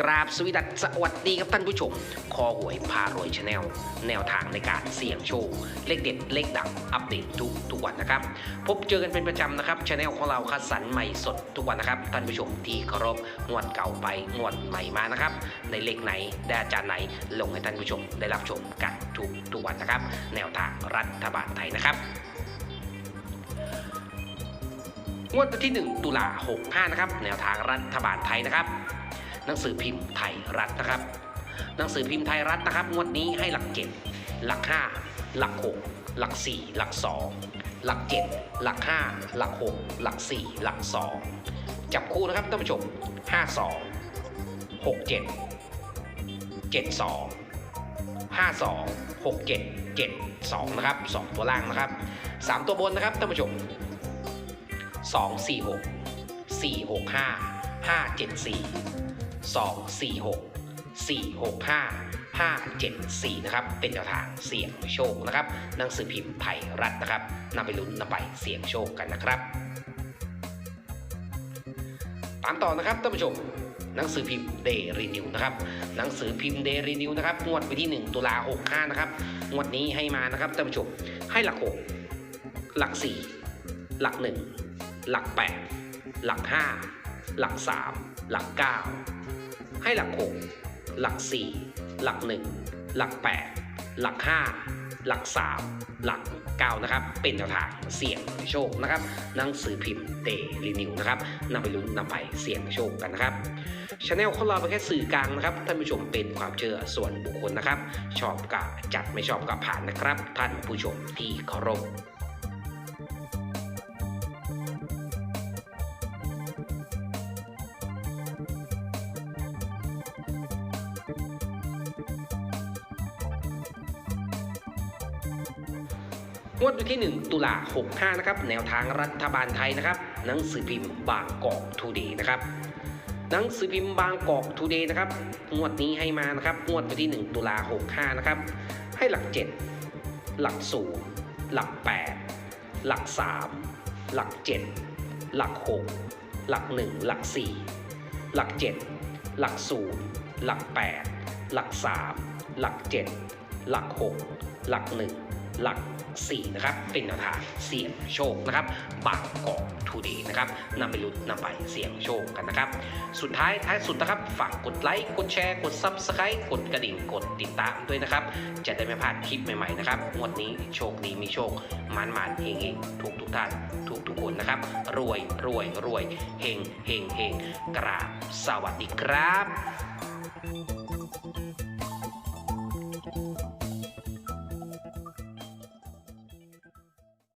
กราบสวีดัสสวัสดีครับท่านผู้ชม คอหวยพารวยชาแนลแนวทางในการเสี่ยงโชค เลขเด็ด เลขดังอัปเดตทุกทุกวันนะครับ พบเจอกันเป็นประจำนะครับชาแนลของเราคัดสรรใหม่สดทุกวันนะครับ ท่านผู้ชมที่เคารพงวดเก่าไปงวดใหม่มานะครับ ในเลขไหนได้อาจารย์ไหนลงให้ท่านผู้ชมได้รับชมกันทุกทุกวันนะครับ แนวทางรัฐบาลไทยนะครับงวดวันที่ 1 ตุลา65นะครับแนวทางรัฐบาลไทยนะครับ หนังสือพิมพ์ไทยรัฐนะครับ หนังสือพิมพ์ไทยรัฐนะครับงวดนี้ให้หลักเจ็ดหลักห้าหลักหกหลักสี่หลักสองหลักเจ็ดหลักห้าหลักหกหลักสี่หลักสองจับคู่นะครับท่านผู้ชมห้าสองหกเจ็ดเจ็ดสองห้าสองหกเจ็ดเจ็ดสองนะครับสองตัวล่างนะครับสามตัวบนนะครับท่านผู้ชมสองสี่หกสี่หกห้าห้าเจ็ดสี่ สองสี่หกสี่หกห้าห้าเจ็ดสี่นะครับ เป็นแนวทางเสี่ยงโชคนะครับ หนังสือพิมพ์ไทยรัฐนะครับนำไปลุ้นนำไปเสี่ยงโชคกันนะครับ ตามต่อนะครับท่านผู้ชมหนังสือพิมพ์เดรีนิวนะครับหนังสือพิมพ์เดรีนิวนะครับงวดวันที่ 1 ตุลา65นะครับงวดนี้ให้มานะครับท่านผู้ชมให้หลักหกหลักสี่หลักหนึ่งหลัก 8 หลัก 5 หลัก 3 หลัก 9 ให้หลัก 6 หลัก 4 หลัก 1 หลัก 8 หลัก 5 หลัก 3 หลัก 9 นะครับ เป็นแนวทางเสี่ยงโชคนะครับหนังสือพิมพ์เดลินิวนะครับนำไปลุ้นนำไปเสี่ยงโชคกันนะครับช anel ของเราเป็นแค่สื่อกลางนะครับท่านผู้ชมเป็นความเชื่อส่วนบุคคลนะครับ ชอบกับจัดไม่ชอบกับผ่านนะครับ ท่านผู้ชมที่เคารพ งวดวันที่ 1 ตุลา65นะครับแนวทางรัฐบาลไทยนะครับ หนังสือพิมพ์บางกอกทูเดย์นะครับหนังสือพิมพ์บางกอกทูเดย์นะครับงวดนี้ให้มานะครับงวดวันที่ 1 ตุลา65นะครับให้หลัก 7 หลัก0หลัก 8 หลัก 3 หลัก 7 หลัก 6 หลัก 1 หลัก 4 หลัก 7 หลัก0หลัก 8 หลัก 3 หลัก 7 หลัก 6 หลัก 1 หลัก 4 นะครับ เป็นแนวทางเสี่ยงโชคนะครับบางกอกทูเดย์นะครับนำไปลุ้นนำไปเสี่ยงโชคกันนะครับ สุดท้ายท้ายสุดนะครับ ฝากกดไลค์ กดแชร์ กด Subscribe กดกระดิ่ง กดติดตามด้วยนะครับ จะได้ไม่พลาดคลิปใหม่ๆนะครับงวดนี้โชคดีมีโชคมันมันเฮงเฮงทุกทุกท่านทุกทุกคนนะครับ รวยรวยรวยเฮงเฮงเฮงกราบสวัสดีครับ